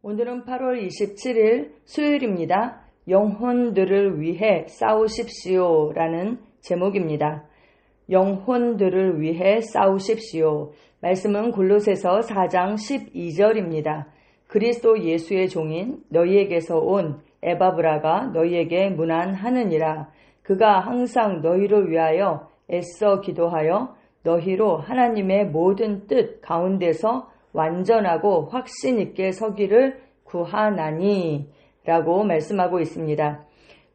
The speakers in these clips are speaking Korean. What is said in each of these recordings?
오늘은 8월 27일 수요일입니다. 영혼들을 위해 싸우십시오 라는 제목입니다. 영혼들을 위해 싸우십시오. 말씀은 골로새서 4장 12절입니다. 그리스도 예수의 종인 너희에게서 온 에바브라가 너희에게 문안하느니라. 그가 항상 너희를 위하여 애써 기도하여 너희로 하나님의 모든 뜻 가운데서 완전하고 확신 있게 서기를 구하나니 라고 말씀하고 있습니다.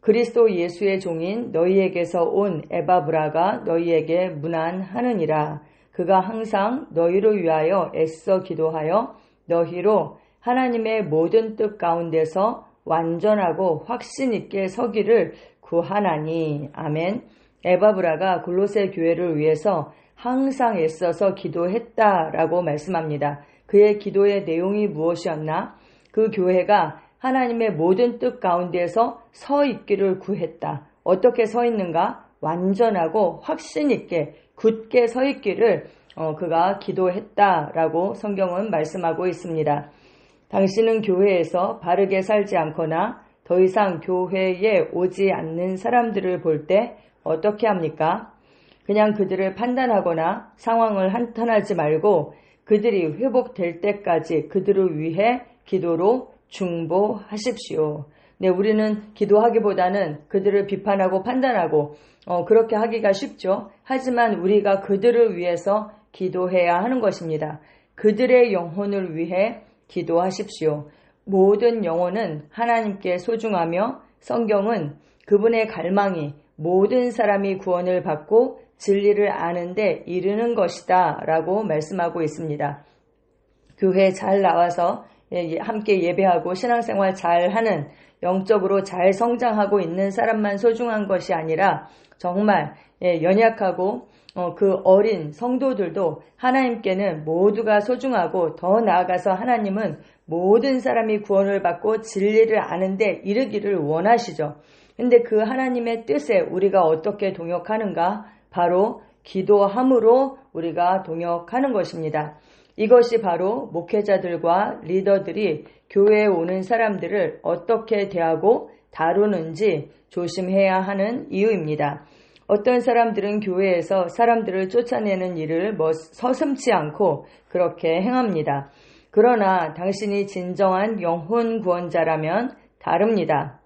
그리스도 예수의 종인 너희에게서 온 에바브라가 너희에게 문안하느니라. 그가 항상 너희를 위하여 애써 기도하여 너희로 하나님의 모든 뜻 가운데서 완전하고 확신 있게 서기를 구하나니. 아멘. 에바브라가 골로새 교회를 위해서 항상 애써서 기도했다라고 말씀합니다. 그의 기도의 내용이 무엇이었나? 그 교회가 하나님의 모든 뜻 가운데서 서 있기를 구했다. 어떻게 서 있는가? 완전하고 확신 있게 굳게 서 있기를 어, 그가 기도했다라고 성경은 말씀하고 있습니다. 당신은 교회에서 바르게 살지 않거나 더 이상 교회에 오지 않는 사람들을 볼 때 어떻게 합니까? 그냥 그들을 판단하거나 상황을 한탄하지 말고 그들이 회복될 때까지 그들을 위해 기도로 중보하십시오. 네, 우리는 기도하기보다는 그들을 비판하고 판단하고 어, 그렇게 하기가 쉽죠. 하지만 우리가 그들을 위해서 기도해야 하는 것입니다. 그들의 영혼을 위해 기도하십시오. 모든 영혼은 하나님께 소중하며 성경은 그분의 갈망이 모든 사람이 구원을 받고 진리를 아는데 이르는 것이다 라고 말씀하고 있습니다. 교회 잘 나와서 예, 예, 함께 예배하고 신앙생활 잘 하는 영적으로 잘 성장하고 있는 사람만 소중한 것이 아니라 정말 예, 연약하고 어, 그 어린 성도들도 하나님께는 모두가 소중하고 더 나아가서 하나님은 모든 사람이 구원을 받고 진리를 아는데 이르기를 원하시죠. 근데 그 하나님의 뜻에 우리가 어떻게 동역하는가? 바로 기도함으로 우리가 동역하는 것입니다. 이것이 바로 목회자들과 리더들이 교회에 오는 사람들을 어떻게 대하고 다루는지 조심해야 하는 이유입니다. 어떤 사람들은 교회에서 사람들을 쫓아내는 일을 뭐 서슴지 않고 그렇게 행합니다. 그러나 당신이 진정한 영혼 구원자라면 다릅니다.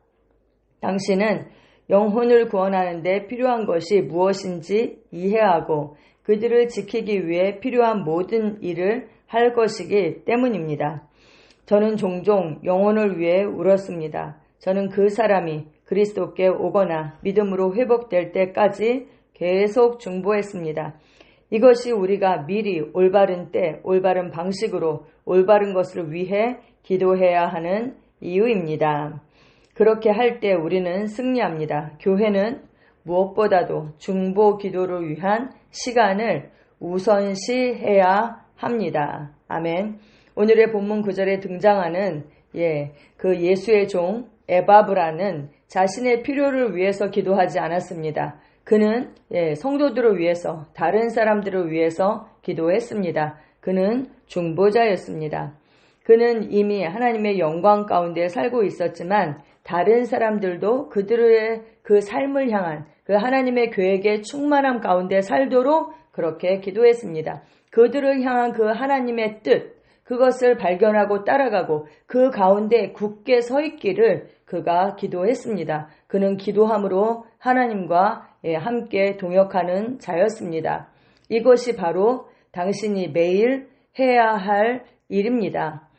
당신은 영혼을 구원하는 데 필요한 것이 무엇인지 이해하고 그들을 지키기 위해 필요한 모든 일을 할 것이기 때문입니다. 저는 종종 영혼을 위해 울었습니다. 저는 그 사람이 그리스도께 오거나 믿음으로 회복될 때까지 계속 중보했습니다. 이것이 우리가 미리 올바른 때, 올바른 방식으로 올바른 것을 위해 기도해야 하는 이유입니다. 그렇게 할 때 우리는 승리합니다. 교회는 무엇보다도 중보 기도를 위한 시간을 우선시해야 합니다. 아멘. 오늘의 본문 구절에 등장하는 예, 그 예수의 종 에바브라는 자신의 필요를 위해서 기도하지 않았습니다. 그는 예, 성도들을 위해서 다른 사람들을 위해서 기도했습니다. 그는 중보자였습니다. 그는 이미 하나님의 영광 가운데 살고 있었지만 다른 사람들도 그들의 그 삶을 향한 그 하나님의 계획의 충만함 가운데 살도록 그렇게 기도했습니다. 그들을 향한 그 하나님의 뜻, 그것을 발견하고 따라가고 그 가운데 굳게 서 있기를 그가 기도했습니다. 그는 기도함으로 하나님과 예, 함께 동역하는 자였습니다. 이것이 바로 당신이 매일 해야 할 일입니다.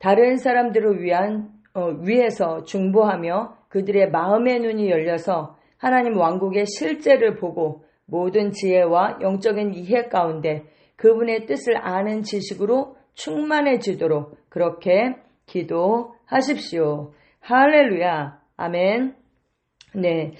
다른 사람들을 위한 어, 위해서 중보하며 그들의 마음의 눈이 열려서 하나님 왕국의 실제를 보고 모든 지혜와 영적인 이해 가운데 그분의 뜻을 아는 지식으로 충만해지도록 그렇게 기도하십시오. 할렐루야. 아멘. 네.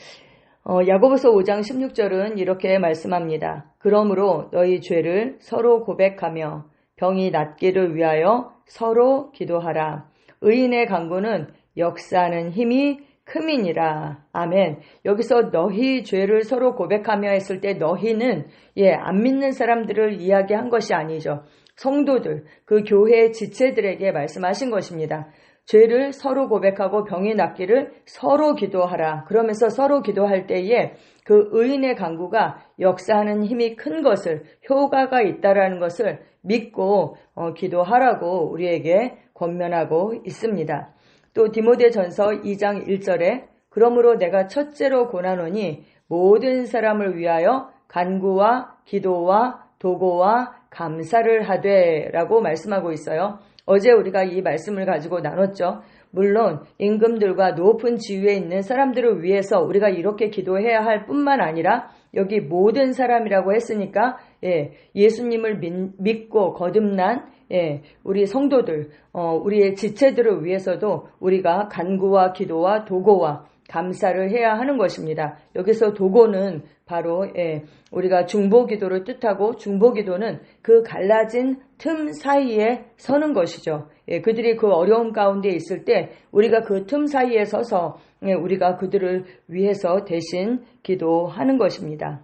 어, 야고보서 5장 16절은 이렇게 말씀합니다. 그러므로 너희 죄를 서로 고백하며 병이 낫기를 위하여 서로 기도하라. 의인의 강구는 역사하는 힘이 크민이라. 아멘. 여기서 너희 죄를 서로 고백하며 했을 때 너희는 예, 안 믿는 사람들을 이야기한 것이 아니죠. 성도들, 그 교회 지체들에게 말씀하신 것입니다. 죄를 서로 고백하고 병이 낫기를 서로 기도하라. 그러면서 서로 기도할 때에 그 의인의 강구가 역사하는 힘이 큰 것을 효과가 있다라는 것을 믿고 어, 기도하라고 우리에게 권면하고 있습니다. 또 디모데전서 2장 1절에 그러므로 내가 첫째로 고나노니 모든 사람을 위하여 간구와 기도와 도고와 감사를 하되라고 말씀하고 있어요. 어제 우리가 이 말씀을 가지고 나눴죠. 물론 임금들과 높은 지위에 있는 사람들을 위해서 우리가 이렇게 기도해야 할 뿐만 아니라 여기 모든 사람이라고 했으니까 예, 예수님을 믿, 고 거듭난 예, 우리 성도들, 어, 우리의 지체들을 위해서도 우리가 간구와 기도와 도고와 감사를 해야 하는 것입니다. 여기서 도고는 바로 예, 우리가 중보 기도를 뜻하고 중보 기도는 그 갈라진 틈 사이에 서는 것이죠. 예, 그들이 그 어려움 가운데 있을 때 우리가 그 틈 사이에 서서 예, 우리가 그들을 위해서 대신 기도하는 것입니다.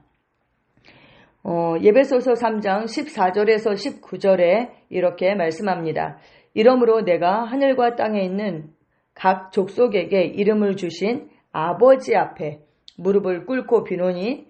어, 예배소서 3장 14절에서 19절에 이렇게 말씀합니다. 이러므로 내가 하늘과 땅에 있는 각 족속에게 이름을 주신 아버지 앞에 무릎을 꿇고 비노니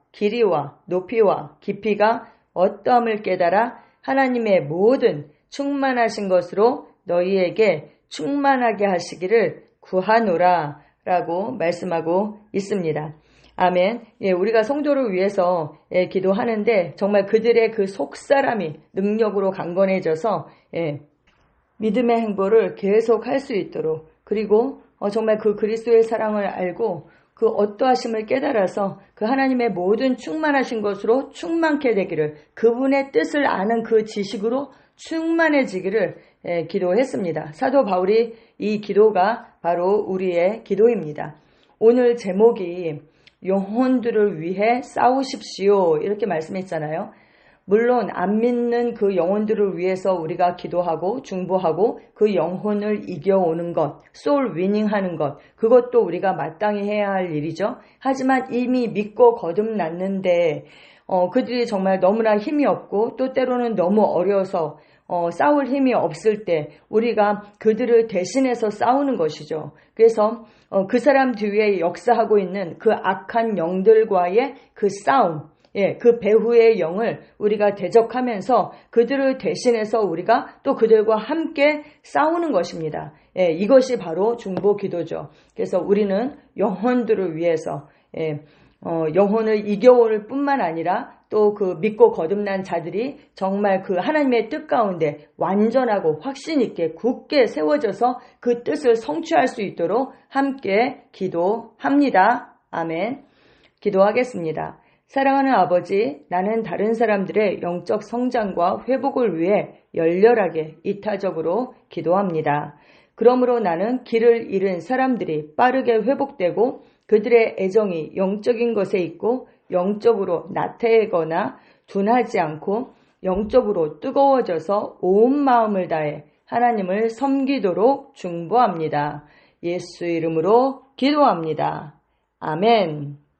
길이와 높이와 깊이가 어떠함을 깨달아 하나님의 모든 충만하신 것으로 너희에게 충만하게 하시기를 구하노라 라고 말씀하고 있습니다. 아멘. 예, 우리가 성도를 위해서 예, 기도하는데 정말 그들의 그 속사람이 능력으로 강건해져서 예, 믿음의 행보를 계속 할 수 있도록 그리고 어, 정말 그 그리스도의 사랑을 알고 그 어떠하심을 깨달아서 그 하나님의 모든 충만하신 것으로 충만케 되기를 그분의 뜻을 아는 그 지식으로 충만해지기를 예, 기도했습니다. 사도 바울이 이 기도가 바로 우리의 기도입니다. 오늘 제목이 영혼들을 위해 싸우십시오. 이렇게 말씀했잖아요. 물론 안 믿는 그 영혼들을 위해서 우리가 기도하고 중보하고 그 영혼을 이겨오는 것, 소울 위닝하는 것, 그것도 우리가 마땅히 해야 할 일이죠. 하지만 이미 믿고 거듭났는데 어, 그들이 정말 너무나 힘이 없고 또 때로는 너무 어려서 어, 싸울 힘이 없을 때 우리가 그들을 대신해서 싸우는 것이죠. 그래서 어, 그 사람 뒤에 역사하고 있는 그 악한 영들과의 그 싸움, 예, 그 배후의 영을 우리가 대적하면서 그들을 대신해서 우리가 또 그들과 함께 싸우는 것입니다. 예, 이것이 바로 중보 기도죠. 그래서 우리는 영혼들을 위해서 예, 어, 영혼을 이겨올 뿐만 아니라 또 그 믿고 거듭난 자들이 정말 그 하나님의 뜻 가운데 완전하고 확신 있게 굳게 세워져서 그 뜻을 성취할 수 있도록 함께 기도합니다. 아멘. 기도하겠습니다. 사랑하는 아버지, 나는 다른 사람들의 영적 성장과 회복을 위해 열렬하게 이타적으로 기도합니다. 그러므로 나는 길을 잃은 사람들이 빠르게 회복되고 그들의 애정이 영적인 것에 있고 영적으로 나태하거나 둔하지 않고 영적으로 뜨거워져서 온 마음을 다해 하나님을 섬기도록 중보합니다. 예수 이름으로 기도합니다. 아멘.